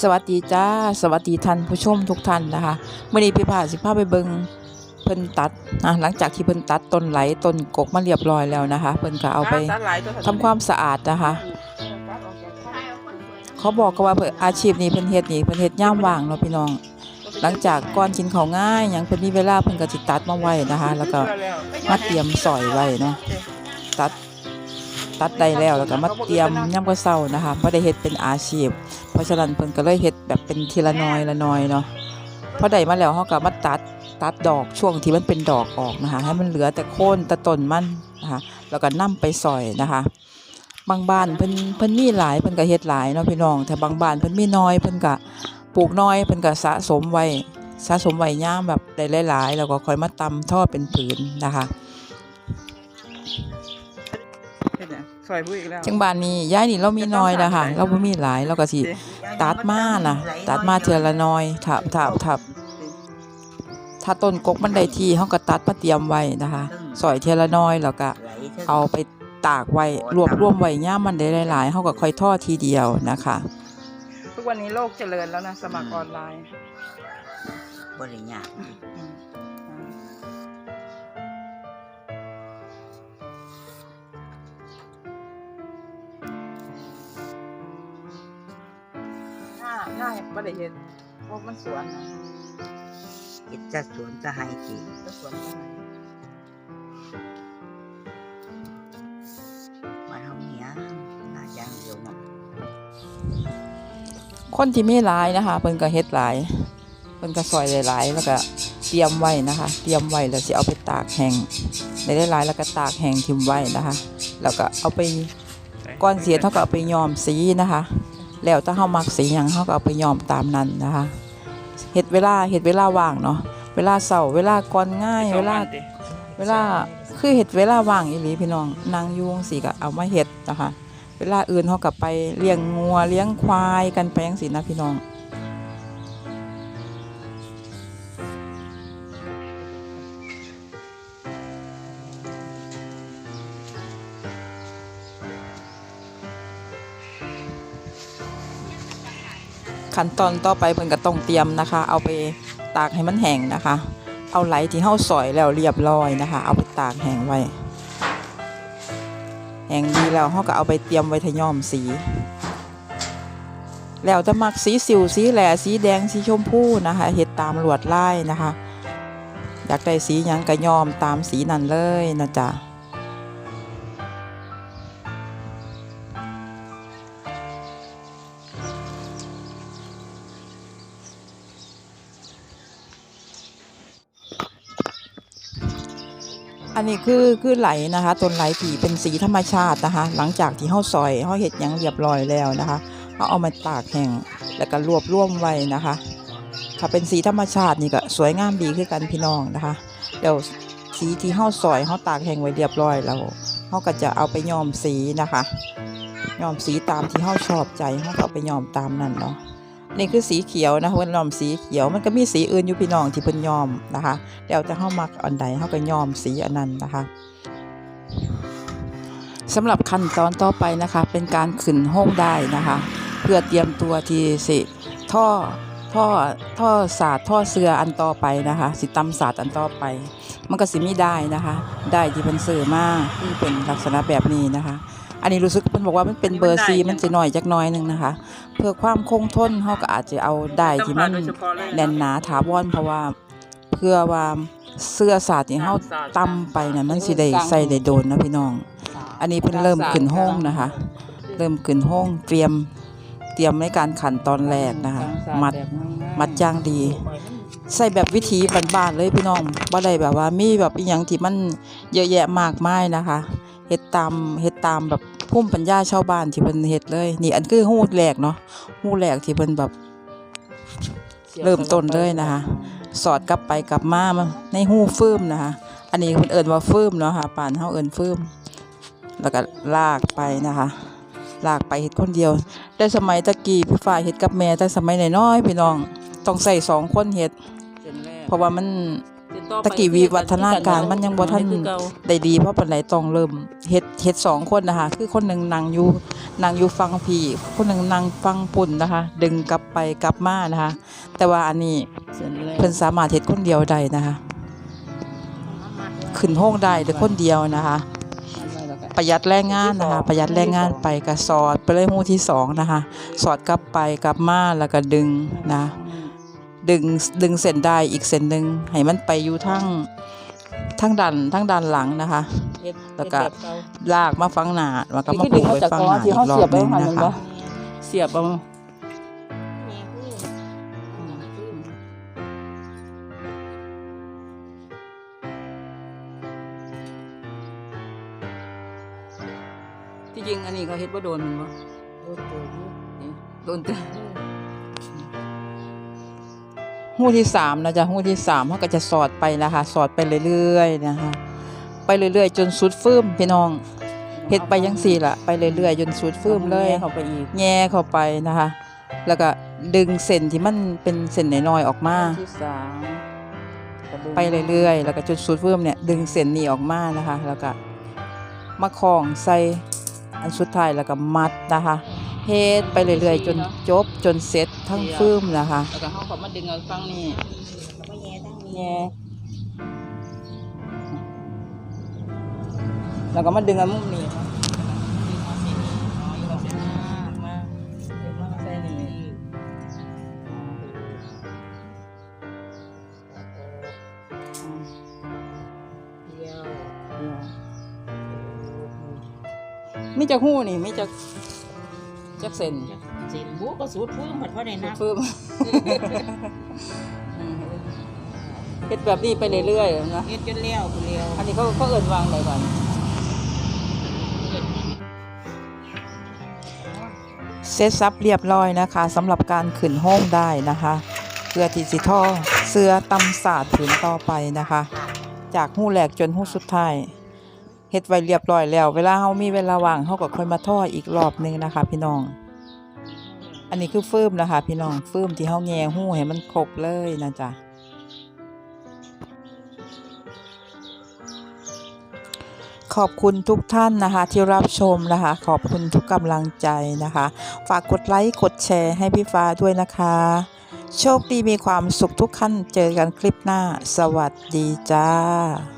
สวัสดีจ้า สวัสดีท่านผู้ชมทุกท่านนะคะมื่อนี้พี่พาสิพาไปเบิงเพิ่นตัดนะหลังจากที่เพิ่นตัดต้นไหลต้นกกมาเรียบร้อยแล้วนะคะ เพิ่นก็เอาไปทำความสะอาดนะคะ เขาบอกกันว่าเพิ่นอาชีพนี้เพิ่นเฮ็ดนี่เพิ่นเฮ็ดย่ามว่างเนาะพี่น้อง หลังจากก่อนกินข้าวง่ายหยังเพิ่นมีเวลาเพิ่นก็สิตัดมาไว้นะคะ แล้วก็มาเตรียมสอยไว้เนาะตัดตัดได้แล้วแล้วก็มาเตรียมย่ำกระเซานะคะบ่ได้เฮ็ดเป็นอาชีพ เพราะฉะนั้นเพิ่นก็เลยเฮ็ดแบบเป็นทีละน้อยละน้อยเนาะพอได้มาแล้วเฮาก็มาตัดตัดดอกช่วงที่มันเป็นดอกออกนะคะให้มันเหลือแต่โคนแต่ต้นมันนะคะแล้วก็นํไปซอยนะคะบางบ้านเพิ่นเพิ่นมีหลายเพิ่นก็เฮ็ดหลายเนาะพี่น้องแต่บางบ้านเพิ่นมีน้อยเพิ่นก็ปลูกน้อยเพิ่นก็สะสมไว้สะสมไว้ย่ามแบบได้หลายๆแล้วก็ค่อยมาตำทอดเป็นผืนนะคะ ซอยผู้อีกแล้ว จังบ้านนี้ย้ายนี่เรามีน้อยนะคะเราบ่มีหลายเราก็สิตัดมาน่ะ ตัดมาเทื่อละน้อยถ้าถ้าถ้าถ้าต้นกกมันได้ที่เฮาก็ตัดมาเตรียมไว้นะคะซอยเทื่อละน้อยแล้วก็เอาไปตากไว้รวบรวมไว้ยามมันได้หลายๆเฮาก็ค่อยทอดทีเดียวนะคะ ทุกวันนี้โลกเจริญแล้วนะสมัครออนไลน์บริญญาก อืมถ้าถ้าบ่ได้เห็นเพราะมันสวนนะกิจจะสวนจะให้กี่ก็สวนได้มาทำเนี้ยหน้าอย่างเดียวเนาะคนที่มีหลายนะคะเพิ่นก็เฮ็ดหลายเพิ่นก็ซอยหลายๆแล้วก็เตรียมไว้นะคะ เตรียมไว้แล้วสิเอาไปตากแห้งได้หลายๆแล้วก็ตากแห้งทิ่มไว้นะคะ แล้วก็เอาไปก้อนเสียเท่ากับเอาไปย้อมสีนะคะ แล้วถ้าเฮามักสีหยังเฮาก็เอาไปย้อมตามนั้นนะคะเฮ็ดเวลาเฮ็ดเวลาว่างเนาะเวลาเช้าเวลาก่อนง่ายเวลาเวลาคือเฮ็ดเวลาว่างอีหลีพี่น้องนั่งอยู่จังซี่ก็เอามาเฮ็ดนะคะ เวลาอื่นเฮาก็ไปเลี้ยงงัวเลี้ยงควายกันไปจังซี่นะพี่น้อง ขั้นตอนต่อไปเพิ่นก็ต้องเตรียมนะคะ เอาไปตากให้มันแห้งนะคะ เอาไหลที่เฮาสอยแล้วเรียบร้อยนะคะ เอาไปตากแห้งไว้แห้งดีแล้วเฮาก็เอาไปเตรียมไว้ทย้อมสี แล้วจะมักสีสิวสีแหล่สีแดงสีชมพูนะคะเฮ็ดตามลวดลายนะคะ อยากได้สีหยังก็ย้อมตามสีนั้นเลยนะจ๊ะ อันนี้คือคือไหลนะคะต้นไหลที่เป็นสีธรรมชาตินะคะ หลังจากที่เฮาซอยเฮาเฮ็ดยังเรียบร้อยแล้วนะคะเฮาเอามาตากแห้งแล้วก็รวบรวมไว้นะคะ ถ้าเป็นสีธรรมชาตินี่ก็สวยงามดีคือกันพี่น้องนะคะ เดี๋ยวสีที่เฮาซอยเฮาตากแห้งไว้เรียบร้อยแล้วเฮาก็จะเอาไปย้อมสีนะคะย้อมสีตามที่เฮาชอบใจเฮาก็เอาไปย้อมตามนั้นเนาะ นี่คือสีเขียวนะเพิ่นย้อมสีเขียวมันก็มีสีอื่นอยู่พี่น้องที่เพิ่นย้อมนะคะแล้วแต่เฮามักอันใดเฮาก็ย้อมสีอันนั้นนะคะสำหรับขั้นตอนต่อไปนะคะ เป็นการขึ้นห้องได้นะคะ เพื่อเตรียมตัวที่สิท่อท่อท่อศาสตร์ท่อเสืออันต่อไปนะคะ สิตำศาสตร์อันต่อไป มันก็สิมีได้นะคะ ได้ที่เพิ่นซื้อมาที่เป็นลักษณะแบบนี้นะคะ อันนี้รู้สึกเพิ่นบอกว่ามันเป็นเบอร์ซีมันจะน้อยจักหน้อยหนึงนะคะ เพื่อความคงทนเฮาก็อาจจะเอาได้ที่มันโดยเฉพาะเลยแน่นหนาถาวรเพราะว่าเพื่อว่าเสื้อสาดที่เฮาตำไปน่ะมันสิได้ใส่ได้โดนนะพี่น้อง อันนี้เพิ่นเริ่มขึ้นห้องนะคะ เริ่มขึ้นห้องเตรียมเตรียมในการขันตอนแรกนะคะ มัดมัดย่างดี ใส่แบบวิถีบ้านๆเลยพี่น้องบ่ได้แบบว่ามีแบบอีหยังที่มันเยอะแยะมากมายนะคะเฮ็ดตามเฮ็ดตามแบบ ภูมิปัญญาชาวบ้านที่เพิ่นเฮ็ดเลย นี่อันคือฮู้แรกเนาะฮู้แรกที่เพิ่นแบบเริ่มต้นเลยนะคะ สอดกลับไปกลับมามาในหูฟืมนะคะ อันนี้เพิ่นเอิ้นว่าฟืมเนาะค่ะป่านเฮาเอิ้นฟืมแล้วก็ลากไปนะคะลากไปเฮ็ดคนเดียว แต่สมัยตะกี้พี่ฟ้ายเฮ็ดกับแม่แต่สมัยน้อยๆพี่น้องต้องใส่สองคนเฮ็ดเพราะว่ามัน ตะกี้วิวัฒนาการมันยังบ่ทันคือเก่าได้ดีเพราะปานใดต้องเริ่มเฮ็ดเฮ็ดสองคนนะคะ คือคนหนึ่งนั่งอยู่นั่งอยู่ฟังพี่คนหนึ่งนั่งฟังปุ่นนะคะ ดึงกลับไปกลับมานะคะ แต่ว่าอันนี้เสร็จแล้วเพิ่นสามารถเฮ็ดคนเดียวได้นะคะ ขึ้นห้องได้แต่คนเดียวนะคะ ประหยัดแรงงานนะคะ ประหยัดแรงงานไปก็สอดไปเลยหมู่ที่สองนะคะ สอดกลับไปกลับมาแล้วก็ดึงนะ ดึงดึงเส้นได้อีกเส้นหนึ่งให้มันไปอยู่ทั้งทั้งดันทั้งด้านหลังนะคะเฮ็ดแล้วก็เฮ็ดบบเาลากมาฟังหน้าแล้วก็นี่มาคือผูดึงกมาไว้จากฟังกอหน้าที่อีเขากรอเสียบบไปหนึงหันนะมันคะบ่เสียบเอาที่จริงอันนี้เขาเฮ็ดบ่โดนมันบ่นี่โดนแต่ หู้ที่สามนะจ๊ะหู้ที่สามเขาก็จะสอดไปนะคะสอดไปเรื่อยๆนะคะไปเรื่อยๆ จนสุดฟืมพี่น้องเฮ็ดไปยังสี่ละไปเรื่อยๆจนสุดฟืมเลยเข้าไปอีกแง่เข้าไปนะคะ แล้วก็ดึงเส้นที่มันเป็นเส้นน้อยๆออกมาที่สามก็ดึงไปเรื่อยๆ แล้วก็จนสุดฟืมเนี่ยดึงเส้นนี้ออกมานะคะ แล้วก็มาคล้องใส่อันสุดท้ายแล้วก็มัดนะคะ เฮ็ดไปเรื่อยๆจนจบจนเสร็จทั้งฟืมนะคะแล้วก็เขาก็มาดึงเอาฟังนี่แง่แล้วก็มาดึงเอามุมนี้มามาดึงมาใส่นี่เดียวเดียวมีจักหู้นี่มีจัก จักเส้นเส้นบุก็สูดพื้นเหมือนว่าในน้ำเพิ่มเฮ็ดแบบนี้ไปเรื่อยๆนะเฮ็ดจนเลี้ยวผู้เลี้ยวอันนี้เขาเขาเอิ้นวางได้ก่อนเซตซับเรียบร้อยนะคะสำหรับการขึ้นห้องได้นะคะ เพื่อที่สิท่อเสื้อตำศาสตร์ผืนต่อไปนะคะ จากหู้แหลกจนหู้สุดท้ายเฮ็ดไว้เรียบร้อยแล้ว เวลาเฮามีเวลาว่างเฮาก็ค่อยมาท่ออีกรอบหนึงนะคะ พี่น้อง อันนี้คือฟืมนะคะ พี่น้องฟืมที่เฮาแง่หู้ให้มันครบเลยนะจ๊ะขอบคุณทุกท่านนะคะ ที่รับชมนะคะ ขอบคุณทุกกำลังใจนะคะ ฝากกดไลค์กดแชร์ให้พี่ฟ้าด้วยนะคะ โชคดีมีความสุขทุกขั้นเจอกันคลิปหน้า สวัสดีจ้า